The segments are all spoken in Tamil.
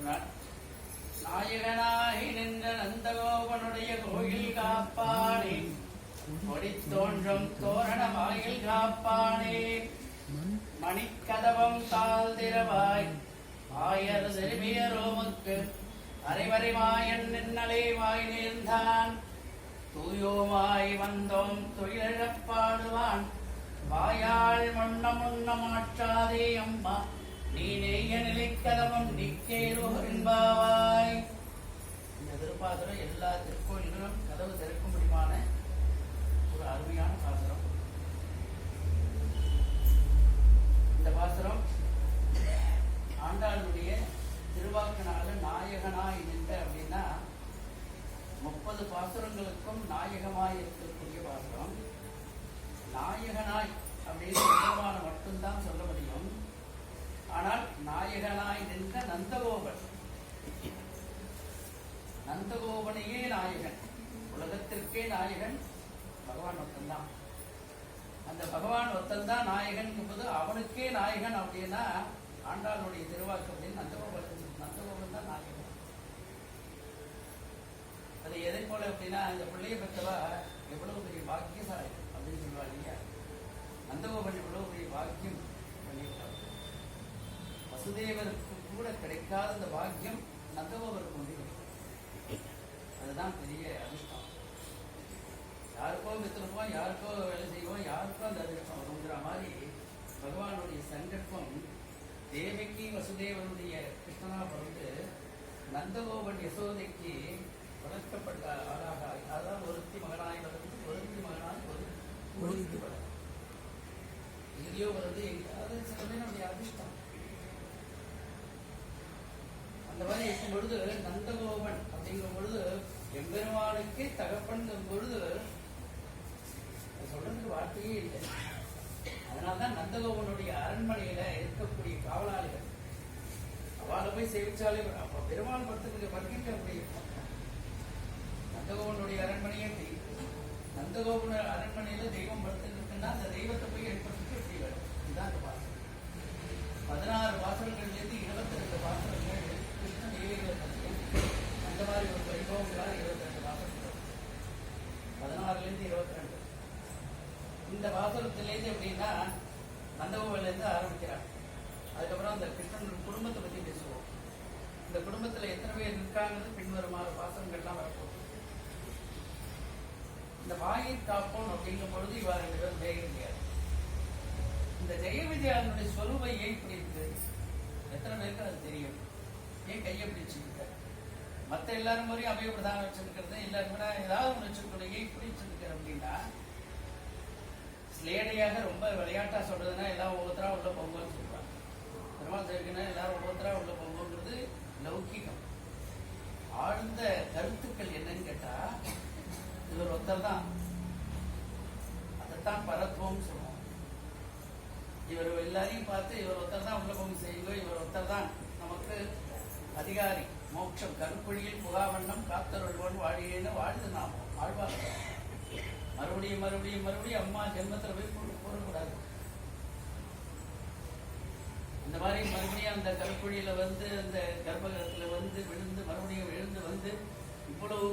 சொன்னார். நாயகனாகி நின்ற நந்தகோபனுடைய கோயில் காப்பானே. கொடி தோன்றும் தோரண வாயில் காப்பானே. மணிக்கதவம் தாழ்திரவாய் ஆயர் செருமிய ரோமுக்கு அரைவரை மாயன் நின்னலே வாய் நேர்ந்தான். தூயோமாய் வந்தோம் துயிலழப்பாடுவான் வாயாள் மண்ண முன்ன மாற்றாதே அம்மா. நீ நெய்ய நிலைக்கதவம் எல்லா திருக்கோயில்களும் கதவு திறக்கும்படியான ஒரு அருமையான பாசுரம். இந்த பாசுரம் ஆண்டாளுடைய திருவாக்கினால நாயகனாய் நின்ற அப்படின்னா முப்பது பாசுரங்களுக்கும் நாயகமாய் இருக்கக்கூடிய பாசுரம். நாயகனாய் அப்படின்னு பெருமான மட்டும்தான் சொல்ல முடியும். ஆனால் நாயகனாய் நின்ற நந்தகோபன். நந்தகோபனையே நாயகன். உலகத்திற்கே நாயகன் பகவான் ஒத்தன்தான் அந்த பகவான் ஒத்தன்தான் நாயகன் என்பது அவனுக்கே நாயகன் அப்படின்னா ஆண்டாளுடைய திருவாக்கு அப்படின்னு நந்தகோபன் நந்தகோபன் தான் நாயகன். அது எதை போல அப்படின்னா இந்த பிள்ளைய பெற்றவா எவ்வளவு பெரிய பாக்கியசாலி அப்படின்னு சொல்லுவா இல்லையா? நந்தகோபன் எவ்வளவு பெரிய பாக்கியம் பண்ணியிருக்காங்க வசுதேவருக்கு கூட கிடைக்காத அந்த பாக்கியம் நந்தகோபருக்கு வந்து கிடைக்கும் அதுதான் பெரிய அதிர்ஷ்டம். யாருக்கோ வித்திருப்போம் யாருக்கோ வேலை செய்வோம் யாருக்கோ அந்த அதிர்ஷ்டம் வருங்கிற மாதிரி பகவானுடைய சங்கல்பம் தேவகி வசுதேவனுடைய கிருஷ்ணனா பிறந்து நந்தகோபன் யசோதைக்கு வளர்க்கப்பட்ட ஆளாக அதான் ஒருத்தி மகனாய் வளர்ந்து ஒருத்தி மகனாய் ஒரு ஒருத்தி வளர்ந்து. எங்கேயோ வருது அது சில நம்முடைய அதிர்ஷ்டம். அந்த மாதிரி இருக்கும் பொழுது நந்தகோபன் அப்படிங்கும் பொழுது எம்பெருமானுக்கே தகப்பன் பொழுது சொல்றதுக்கு வார்த்தையே இல்லை. அதனால்தான் நந்தகோபனுடைய அரண்மனையில இருக்கக்கூடிய காவலாளிகள் அவளை போய் சேவிச்சாலே அப்ப பெருமாள் படத்துக்கு வர்க்கிக்க முடியும் நந்தகோபனுடைய அரண்மனையே தெய்வம். நந்தகோபன அரண்மனையில தெய்வம் படுத்துட்டு இருக்குன்னா அந்த தெய்வத்தை போய் எடுப்பதற்கு எப்படி வரும் இதுதான் அந்த பாசனம் பதினாறு வாசல்கள்லேருந்து இருபத்தி ரெண்டு வாசல்கள் கிருஷ்ண தெய்வீக பற்றியும் அந்த மாதிரி இருபத்தி ரெண்டு வாசல்கள் பதினாறுலேருந்து இருபத்தி ரெண்டு இந்த வாசகத்திலேருந்து எப்படின்னா மண்டபங்கள்லேருந்து ஆரம்பிக்கிறாங்க அதுக்கப்புறம் அந்த கிருஷ்ணன் குடும்பத்தை பற்றி பேசுவோம். இந்த குடும்பத்தில் எத்தனை பேர் இருக்காங்கிறது பின்வருமாறு வாசகங்கள்லாம் வரப்போகுது. இந்த வாயை காப்போம் அப்படிங்கும் பொழுது இவா ரெண்டு பேரும் வேக முடியாது இந்த ஜெய சொலுவை சொல்லுவை ஏன் இப்படி இருக்கு எத்தனை பேருக்கு அது தெரியும்? ஏன் கையை பிடிச்சிருக்காரு? மற்ற எல்லாரும் மாதிரியும் அபய பிரதானம் வச்சிருக்கிறது எல்லாருமே ஏதாவது ஒன்று வச்சிருக்கணும் ஏன் இப்படி அப்படின்னா ஸ்லேடையாக ரொம்ப விளையாட்டா சொல்றதுன்னா எல்லாம் ஒவ்வொருத்தரா உள்ள பொங்கல் சொல்றாங்க. பெருமாள் சேர்க்கணும் எல்லாரும் ஒவ்வொருத்தரா உள்ள பொங்கல்ங்கிறது லௌகிகம். ஆழ்ந்த கருத்துக்கள் என்னன்னு கேட்டா இவர் ஒருத்தர் தான். அதைத்தான் பரத்துவம் சொல்லுவோம் இவர் எல்லாரையும் பார்த்து இவர் ஒருத்தர் தான் உள்ள பொங்கல் செய்யுங்க இவர் ஒருத்தர் தான். நமக்கு அதிகாரி. மோட்சம். கருப்பொழியில் புகாவண்ணம் காத்தருள்வன் வாழியேன்னு வாழ்ந்து நாம். வாழ்வாங்க மறுபடியும் மறுபடியும் மறுபடியும் அம்மா ஜென்மத்தில் போய் கூ- கூறக்கூடாது இந்த மாதிரி மறுபடியும் அந்த கருப்பொழியில வந்து அந்த கர்ப்பகத்துல வந்து விழுந்து மறுபடியும் எழுந்து வந்து இவ்வளவு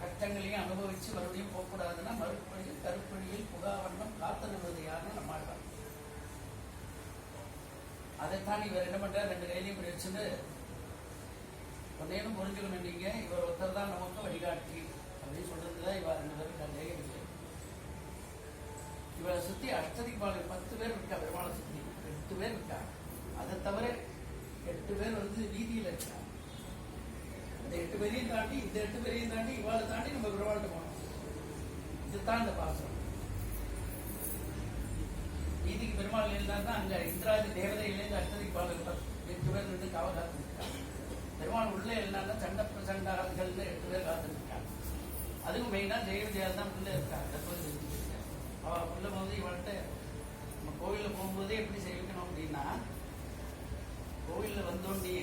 கஷ்டங்களையும் அனுபவிச்சு மறுபடியும் போகக்கூடாதுன்னா மறுபடியும் கருப்பொழியில் புகாவண்ணம் காத்தருவது யாருன்னு நம்ம ஆடுறாங்க அதைத்தான் இவர் என்ன பண்றாரு? ரெண்டு கையிலையும் இப்படி வச்சுட்டு ஒன்னேனும் புரிஞ்சுக்கணும் நீங்க இவர் ஒருத்தர் தான் நமக்கு வழிகாட்டி அப்படின்னு சொல்றதுதான் இவர் ரெண்டு பேரும் சந்தேகம் இல்லை இவரை சுத்தி அஷ்டதிபாலர் பத்து பேர் இருக்கா பெருமாளை சுத்தி? எட்டு பேர் இருக்கா? அதை தவிர எட்டு பேர் வந்து வீதியில இருக்கா? அந்த எட்டு பேரையும் தாண்டி இந்த எட்டு பேரையும் தாண்டி இவாளை தாண்டி நம்ம பெருமாள்கிட்ட போனோம். இதுதான் இந்த பாசம். வீதிக்கு பெருமாள் இருந்தாருன்னா அங்க இந்திராஜி தேவதையிலேருந்து அஷ்டதிக்கு எட்டு பேர் இருந்து காவல் காத்துருக்காங்க பெருமாள் உள்ளே இல்லைன்னா சண்டை பிரசண்டாதிகள்னு எட்டு பேர் காத்துருக்காங்க. அதுவும் மெயினா தேவதையால் தான் உள்ளே இருக்காங்க. கர்ப்பகிரகத்துல இருக்காங்க. அவ உள்ள போது இவள்கிட்ட நம்ம கோவிலில் போகும்போதே எப்படி சேவிக்கணும் அப்படின்னா கோவிலில் வந்தோடனே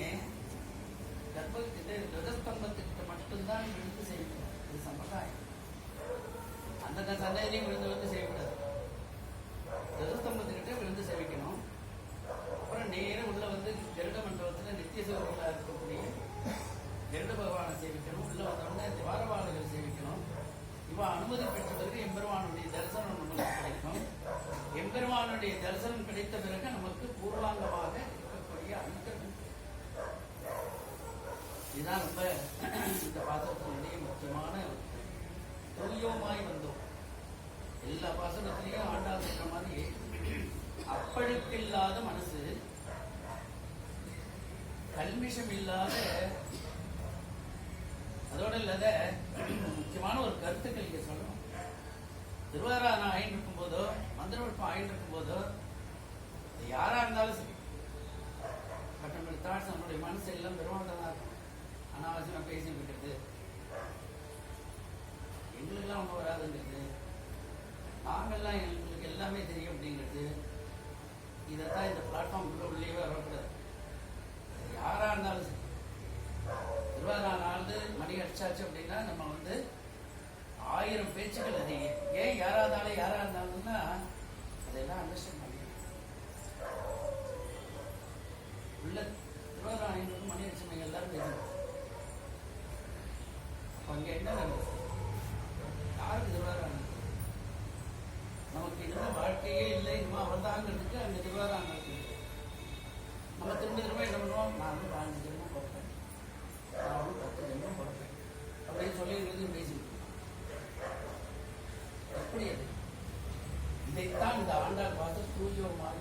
கர்ப்பகிட்ட துவஜஸ்தம்பத்துக்கிட்ட மட்டும்தான் விழுந்து சேவிக்கணும் இது சம்பிரதாயம். அந்த சந்தையிலையும் விழுந்து விழுந்து செய்யக்கூடாது. துவஜஸ்தம்பத்துக்கிட்ட விழுந்து சேவிக்கணும். அப்புறம் நேரம் உள்ள வந்து கருட மண்டபத்தில் நித்திய சோழர்களா இருக்கக்கூடிய கருட பகவானை சேவிக்கணும் உள்ள வந்தவொடனே துவாரபாலகரை சேவிக்கணும் இப்போ அனுமதி பெற்ற பிறகு எம்பெருமானுடைய தரிசனம் நமக்கு கிடைக்கும். எம்பெருமானுடைய தரிசனம் கிடைத்த பிறகு நமக்கு பூர்வாங்கமாக இருக்கக்கூடிய அனுகிரகம் இதுதான் ரொம்ப இந்த பாசனத்தினுடைய முக்கியமான துல்லியமாய் வந்தோம். எல்லா பாசனத்திலையும் ஆண்டாள் சொல்ற மாதிரி அப்பழுக்கில்லாத மனசு கல்மிஷம் இல்லாத அதோட இல்லாத முக்கியமான ஒரு கருத்துக்கள் இங்க சொல்லணும். திருவாரா நான் ஆயின் இருக்கும் போதோ மந்திரவட்பம் ஆயின் இருக்கும் போதோ யாரா இருந்தாலும் சரி. பட் நம்மளுடைய தாட்ஸ் நம்மளுடைய மனசு எல்லாம் பெருமாள் தான் இருக்கும். அனாவசியமா பேசிட்டு இருக்கிறது. எங்களுக்கெல்லாம் ஒன்றும் வராதுங்கிறது. நாங்கள்லாம் எங்களுக்கு எல்லாமே தெரியும் அப்படிங்கிறது. இதைத்தான் இந்த பிளாட்ஃபார்ம் உள்ளே வரக்கூடாது. அது யாரா இருந்தாலும் சரி. இருபது நாலு மணி அடிச்சாச்சு அப்படின்னா நம்ம வந்து ஆயிரம் பேச்சுக்கள் அது. ஏன் யாரா இருந்தாலும் யாரா இருந்தாலும்னா அதெல்லாம் அண்டர்ஸ்டாண்ட் பண்ணிக்கணும். உள்ள திருவாரூர் மணி அடிச்சவங்க எல்லாரும் பேசணும் அப்போ அங்கே என்ன நடந்தது? யாருக்கு திருவாரூர் நமக்கு என்ன வாழ்க்கையே இல்லை இனிமே அவர்தாங்கிறதுக்கு அந்த திருவாரூர் நம்ம திரும்ப திரும்ப என்ன பண்ணுவோம்? நான் வந்து பதினஞ்சு ஜென்மம் பிறப்பேன் நான் வந்து பத்து ஜென்மம் பிறப்பேன் அப்படின்னு சொல்லி இருந்து பேசிட்டு அப்படியது இதைத்தான் இந்த ஆண்டாள் பார்த்து தூயோமாக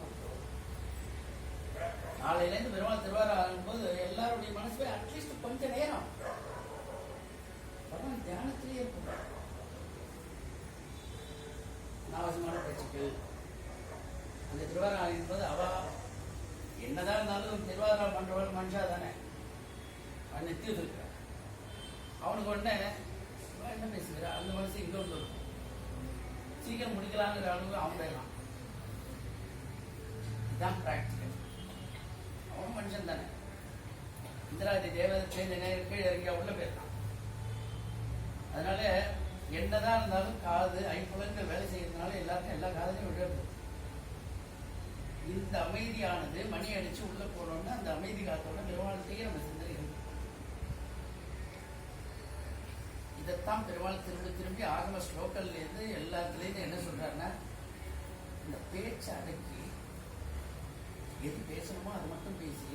நாளையிலேருந்து பெருமாள் திருவாரூர் ஆகும்போது எல்லாருடைய மனசுல அட்லீஸ்ட் கொஞ்ச நேரம் பகவான் தியானத்திலேயே இருக்கும் அனாவசியமான பேச்சுக்கள். அந்த திருவாரூர் என்பது அவ என்னதான் இருந்தாலும் திருவாரூர் பண்றவள் மனுஷா தானே. அவன் நித்தியம் இருக்கிறான் அவனுக்கு உடனே என்ன பேசுகிறா அந்த மனசு இங்க வந்து இருக்கும் சீக்கிரம் முடிக்கலாங்கிற அளவு அவன் போயிடலாம் இதுதான் பிராக்டிக்கல் அவன் மனுஷன் தானே. இந்திராதி தேவதை சேர்ந்த இறங்கிய கீழே இறங்கி உள்ள போயிருக்கான் அதனால என்னதான் இருந்தாலும் காது ஐப்புலங்கள் வேலை செய்யறதுனால எல்லாருக்கும் எல்லா காதலையும் விழுறது இந்த அமைதியானது மணி அடிச்சு உள்ள போனோம்னா அந்த அமைதி காத்தோட பெருமாளத்தையே நம்ம இதைத்தான் பெருமாள் திரும்பி திரும்பி ஆகம ஸ்லோக்கல்லேருந்து எல்லாத்துலேருந்து என்ன சொல்கிறாருன்னா இந்த பேச்சை அடக்கி எது பேசணுமோ அது மட்டும் பேசி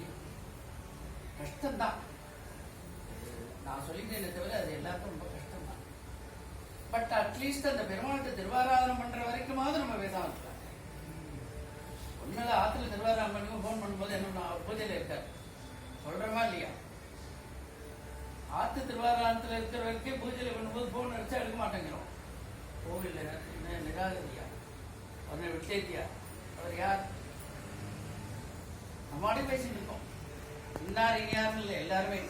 கஷ்டம்தான். நான் சொல்லிட்டேன் தவிர அது எல்லாருக்கும் ரொம்ப கஷ்டம் தான் பட் அட்லீஸ்ட் அந்த பெருமாளுக்கு திருவாராதனம் பண்ணுற வரைக்குமாவது நம்ம பேசாம இருக்காங்க உண்மையில ஆத்துல திருவாராதனம் பண்ணி ஃபோன் பண்ணும்போது என்ன பூஜையில் இருக்கார். சொல்கிறோமா இல்லையா? ஆத்து திருவாராதனத்துல இருக்கிற வரைக்கும் பூஜையில பண்ணும்போது ஃபோன் அடிச்சா எடுக்க மாட்டேங்கிறோம். கோவில்ல என்ன நிராகரியா? அவனை விட்டேத்தியா? அவர் யார்? நம்மாடி பேசிட்டு இருக்கோம். இன்னார் இனியார் இல்லை எல்லாருமே.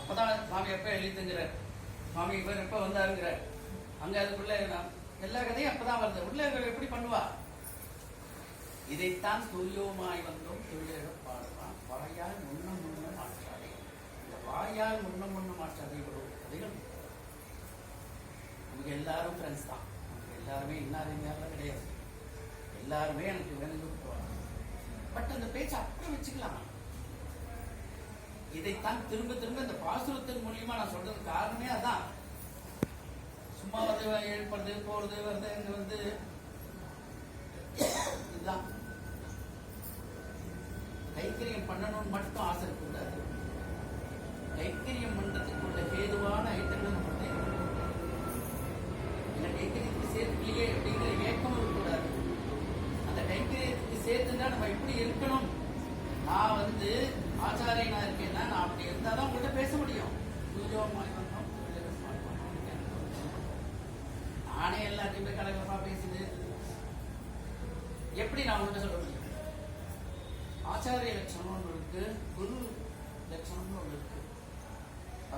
அப்பதான் சுவாமி எப்ப எழுதுங்கிறார் மாமி இவர் எப்ப வந்தாருங்கிறார். அங்க அதுக்குள்ள நான் எல்லா கதையும் அப்பதான் வருது. உள்ள இருக்கிற எப்படி பண்ணுவா? இதைத்தான் துல்லியமாய் வந்தோம் தொழிலிடம் பாடுவான். வாயால் முன்னும் இந்த முன்ன முன்ன முன்னம் கதைகள் நமக்கு எல்லாரும் ஃப்ரெண்ட்ஸ் தான். நமக்கு எல்லாருமே இன்னார் கிடையாது. எல்லாருமே எனக்கு வேணுங்க பட் அந்த பேச்சு அப்புறம் வச்சுக்கலாம். இதைத்தான் திரும்ப திரும்ப இந்த பாசுரத்தின் மூலியமா நான் சொல்றது காரணமே அதான். சும்மா வந்து எழுப்புறது போறது வருது இங்க வந்து இதுதான். கைக்கரியம் பண்ணணும்னு மட்டும் ஆசை இருக்கக்கூடாது. கைக்கரியம் பண்றதுக்கு உள்ள ஹேதுவான ஐட்டங்கள் நம்ம தேவைப்படும் கைக்கரியத்துக்கு சேர்த்துக்கலையே அப்படிங்கிற ஏக்கம் இருக்கக்கூடாது. அந்த கைக்கரியத்துக்கு சேர்த்துதான் நம்ம எப்படி இருக்கணும். நான் வந்து ஆச்சாரியனா இருக்கேன்னா நான் அப்படி இருந்தாதான் உங்கள்கிட்ட பேச முடியும். பூஜோமாய் வந்தோம் நானே எல்லாத்தையுமே போய் கலகலமா பேசுது எப்படி நான் உங்கள்கிட்ட சொல்ல முடியும்? ஆச்சாரிய லட்சணம் ஒன்று இருக்கு குரு லட்சணம்னு ஒன்று இருக்கு.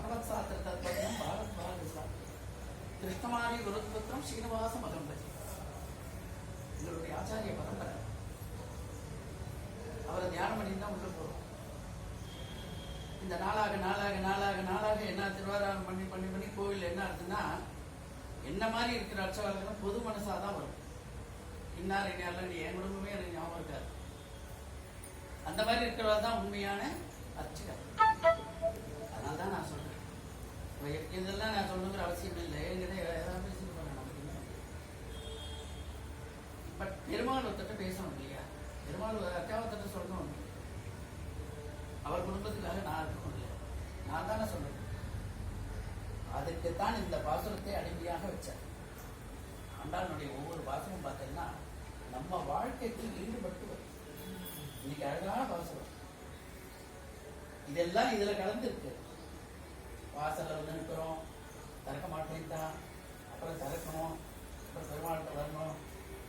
பகவத் சாஸ்திரத்தை பார்த்தீங்கன்னா பாரத் பாரத சாஸ்திரம் கிருஷ்ணமாரி குருத்புத்திரம் ஸ்ரீனிவாச மகம்பதி எங்களுடைய ஆச்சாரிய பரம்பரை அவரை தியானம் பண்ணி தான் உள்ள போறோம். இந்த நாளாக நாளாக நாளாக நாளாக என்ன திருவாராயணம் பண்ணி பண்ணி பண்ணி கோவில் என்ன ஆகுதுன்னா என்ன மாதிரி இருக்கிற அர்ச்சகர்கள் பொது மனசாக தான் வரும். இன்னார் இன்னார்லாம் நீ என் குடும்பமே எனக்கு ஞாபகம் இருக்காது. அந்த மாதிரி இருக்கிறவா தான் உண்மையான அர்ச்சகர். அதனால தான் நான் சொல்றேன். இதெல்லாம் நான் சொல்லணுங்கிற அவசியம் இல்லை. என்கிட்ட ஏதாவது பேசிட்டு பட் பெருமாள் ஒருத்தட்ட பேசணும் இல்லையா? பெருமாள் ஒரு அக்காவத்திட்ட சொல்லணும். அவர் குடும்பத்துக்காக நான் இருக்கணும் இல்லையா நான் தானே சொல்றேன் அதுக்குத்தான் இந்த பாசுரத்தை அடிமையாக வச்சார். ஆண்டாளுடைய ஒவ்வொரு பாசுரம் பார்த்தீங்கன்னா நம்ம வாழ்க்கைக்கு ஈடுபட்டு வரும். இன்னைக்கு அழகான பாசுரம். இதெல்லாம் இதுல கலந்துருக்கு. வாசல்ல வந்து நிற்கிறோம் திறக்க மாட்டேன்ட்டான் அப்புறம் திறக்கணும். அப்புறம் பெருமாள்கிட்ட வரணும்.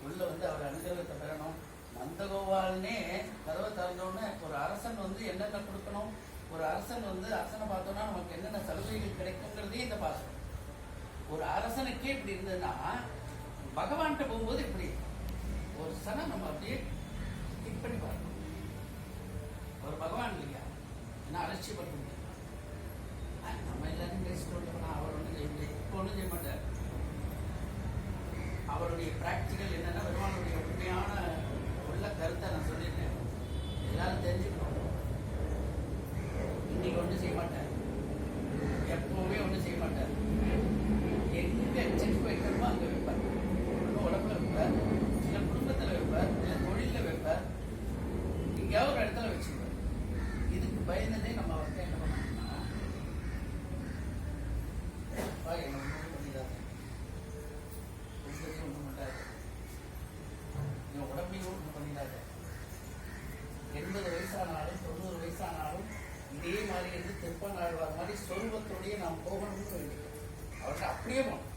உள்ள வந்து அவர் அனுகிரகத்தை பெறணும். நந்தகோபால்னே கதவை திறந்தோடனே ஒரு அரசன் வந்து என்னென்ன கொடுக்கணும்? ஒரு அரசன் வந்து அரசனை பார்த்தோன்னா நமக்கு என்னென்ன சலுகைகள் கிடைக்குங்கிறதே இந்த பாசனம் ஒரு அரசனுக்கே இப்படி இருந்ததுன்னா பகவான்கிட்ட போகும்போது இப்படி. ஒரு சனம் நம்ம அப்படியே கிக் பண்ணி பார்க்கணும். ஒரு பகவான் இல்லையா? என்ன அலட்சியப்பட்டு நம்ம எல்லாரும் பேசிட்டு வந்தோம்னா அவர் ஒன்றும் செய்ய முடியாது இப்போ ஒன்றும் செய்ய மாட்டார். அவருடைய பிராக்டிக்கல் என்னன்னா பெருமானுடைய உண்மையான உள்ள கருத்தை நான் சொல்லிட்டேன் எல்லாரும் தெரிஞ்சுக்கணும். இன்னைக்கு ஒன்றும் செய்ய மாட்டேன் எப்பவுமே ஒன்றும் செய்ய மாட்டார் எங்க செக் வைக்கணுமோ அங்க வைப்பார் ஒன்று உடம்புல வைப்பார் சில குடும்பத்துல வைப்பார் இல்ல தொழில வைப்பார் எங்கேயாவது ஒரு இடத்துல வச்சுக்குவார் இதுக்கு பயந்ததே நம்ம வந்து என்ன பண்ணோம்னா அப்பா என்ன ஒன்றும் பண்ணிடாத குடும்பத்தையும் ஒன்றும் பண்ணாது என் உடம்பையும் ஒன்றும் பண்ணிடாத எண்பது வயசானாலும் தொண்ணூறு வயசானாலும் இதே மாதிரி இருந்து திருப்பநாழ்வார் மாதிரி நாம் போகணும்னு வேண்டிக்கிறோம். அவர்கிட்ட அப்படியே போகணும்.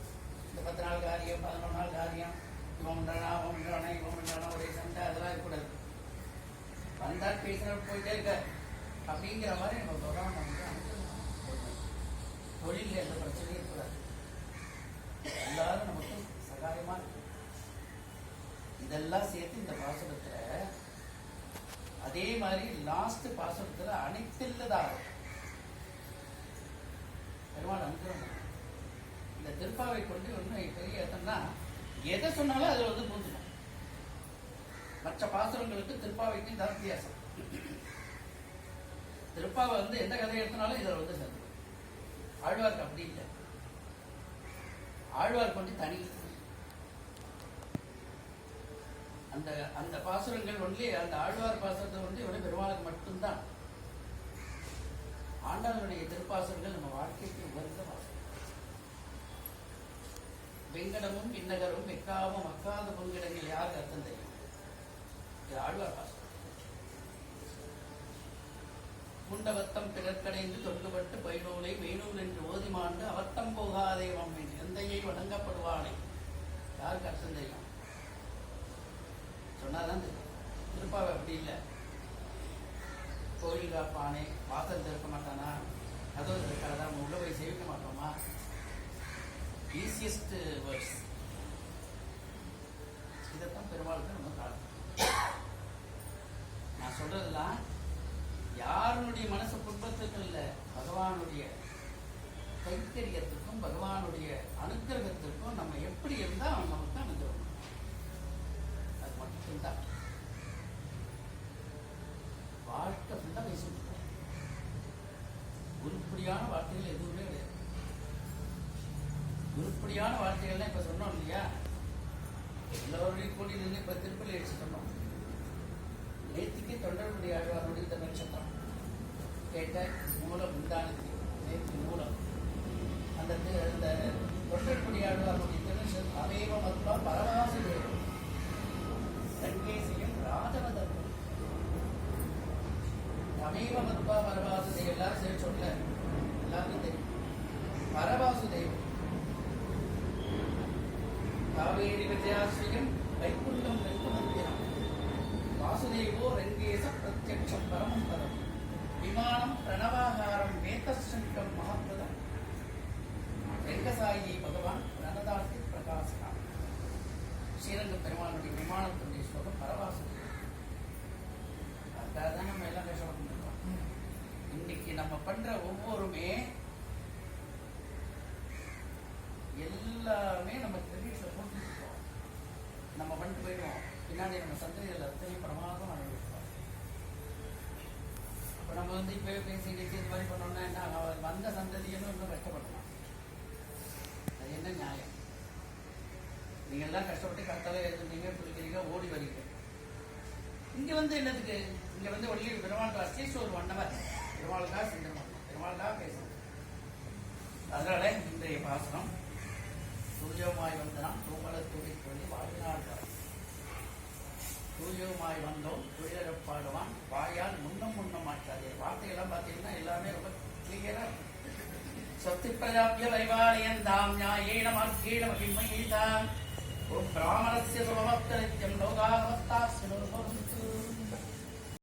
இந்த பத்து நாள் காரியம் பதினொன்று நாள் காரியம் இவன் பண்றானா அவன் இவன் பண்றானா ஒரே சண்டை அதெல்லாம் இருக்கக்கூடாது. வந்தால் பேசினார் போயிட்டே இருக்க. அப்படிங்கிற மாதிரி நம்ம தொடர்ந்து வந்து தொழிலில் எந்த பிரச்சனையும் இருக்கக்கூடாது. எல்லாரும் நமக்கு சகாயமா இருக்கு இதெல்லாம் சேர்த்து இந்த பாசுரத்தில் அதே மாதிரி லாஸ்ட் பாசுரத்துல அனைத்தில்லதாக இருக்கும் அனுகிரகம் பண்ணார். இந்த திருப்பாவை கொண்டு உண்மை பெரிய அர்த்தம்னா எதை சொன்னாலும் அதுல வந்து பூந்துடும். மற்ற பாசுரங்களுக்கு திருப்பாவைக்கும் தான் வித்தியாசம். திருப்பாவை வந்து எந்த கதையை எடுத்தனாலும் இதுல வந்து சேர்ந்து ஆழ்வார்க்கு அப்படி இல்லை. ஆழ்வார் வந்து தனி. அந்த அந்த பாசுரங்கள் ஒன்லி அந்த ஆழ்வார் பாசுரத்தை வந்து இவருடைய பெருமாளுக்கு மட்டும்தான். ஆண்டாளுடைய திருப்பாசுரங்கள் நம்ம வாழ்க்கைக்கு உகந்த பாசுரம். வெங்கடமும் விண்ணகரும் வெக்காவும் அக்காத பொங்கிடங்கள் யாருக்கு அர்த்தம் தெரியும்? இது ஆழ்வார் குண்டவத்தம் பிறர்க்கடைந்து தொட்டுப்பட்டு பைநூலை மெய்நூல் என்று ஓதிமாண்டு அவத்தம் போகாதே மம்மின் எந்தையை வணங்கப்படுவானே யாருக்கு அர்த்தம் தெரியும்? சொன்னாதான் தெரியும். திருப்பாவை அப்படி இல்லை. கோயில் காப்பானே வாசல் திறக்க மாட்டானா கதவு திறக்காதா நம்ம உள்ள போய் சேவிக்க மாட்டோமா? ஈஸியஸ்ட் வேர்ட்ஸ் uh, இதைத்தான் பெருமாளுக்கு நம்ம காணும் நான் சொல்றதெல்லாம் யாருடைய மனசு குடும்பத்துக்கு இல்லை பகவானுடைய கைத்தரியத்துக்கும் பகவானுடைய அனுக்கிரகத்திற்கும் நம்ம எப்படி இருந்தா அவன் நமக்கு அனுகிரகம் அது மட்டும்தான். வாழ்க்கை ஃபுல்லாக பேசிட்டு இருக்கோம். உருப்படியான வார்த்தைகள் எதுவுமே கிடையாது. உருப்படியான வார்த்தைகள்லாம் இப்ப சொன்னோம் இல்லையா? எல்லோருடையும் கூடி நின்று இப்ப திருப்பலி அடிச்சு சொன்னோம். நேத்திக்கு தொண்டர்களுடைய ஆழ்வாருடைய இந்த நட்சத்திரம். கேட்ட மூலம் உண்டானது. நேற்று மூலம். அந்த தி- அந்த தொண்டர்களுடைய ஆழ்வாருடைய தமிழ் அமேவ மத்வா பரவாசி தேவம் ரங்கேசியம் ராஜவதர்மம் அமைவ மத்வா பரவாசு எல்லாரும் சரி சொல்ல. எல்லாருக்கும் தெரியும். பரவாசு காவேரி விஜயாஸ்ரீயம் வைகுண்டம் வெங்குமந்திரம் வாசுதேவோ ரங்கேச பிரத்யக்ஷம் பரமம் பதம். விமானம் பிரணவாகாரம் மேகசங்கம் மகாத்மதம் வெங்கசாயி பகவான் ரணதாசி பிரகாசனா ஸ்ரீரங்க பெருமானுடைய விமானத்துடைய ஸ்லோகம் பரவாசம் அதுக்காக தான் நம்ம எல்லாம் கஷ்டப்பட்டு இருக்கோம் இன்னைக்கு நம்ம பண்ற ஒவ்வொருமே எல்லாமே நமக்கு நம்ம போயிடுவோம் பின்னாடி நம்ம சந்ததிகள் அத்தனையும் பிரமாதம் அனுபவிப்போம் இப்போ நம்ம வந்து இப்போ பேசி இந்த மாதிரி பண்ணோம்னா என்ன வந்த சந்ததியும் இன்னும் கஷ்டப்படலாம். அது என்ன நியாயம்? நீங்க எல்லாம் கஷ்டப்பட்டு கரெக்டாக எழுதுனீங்க குளிக்கிறீங்க ஓடி வரீங்க. இங்க வந்து என்னதுக்கு? இங்க வந்து ஒன்லி பெருமாள் அட்லீஸ்ட் ஒரு ஒன் ஹவர் இந்த பெருமாள் தான் பேசணும் அதனால இன்றைய பாசனம் சூரியமாய் வந்தனம் தூமல தூக்கி துணி வாழ்நாள் வரை. வந்தோம் துயரப் பாடுவான் வாயால் முன்னம் முன்னம் மாட்டாதே வார்த்தையெல்லாம் பார்த்தீங்கன்னா எல்லாமே ரொம்ப கிளியரா சொத்து பிரஜாபிய வைவாலயம் தாம் ஞாயேன மார்க்கேண மகிமையீதாம் ஓம் பிராமணஸ்ய சுபமப்த நித்யம் லோகாவஸ்தாஸ்ய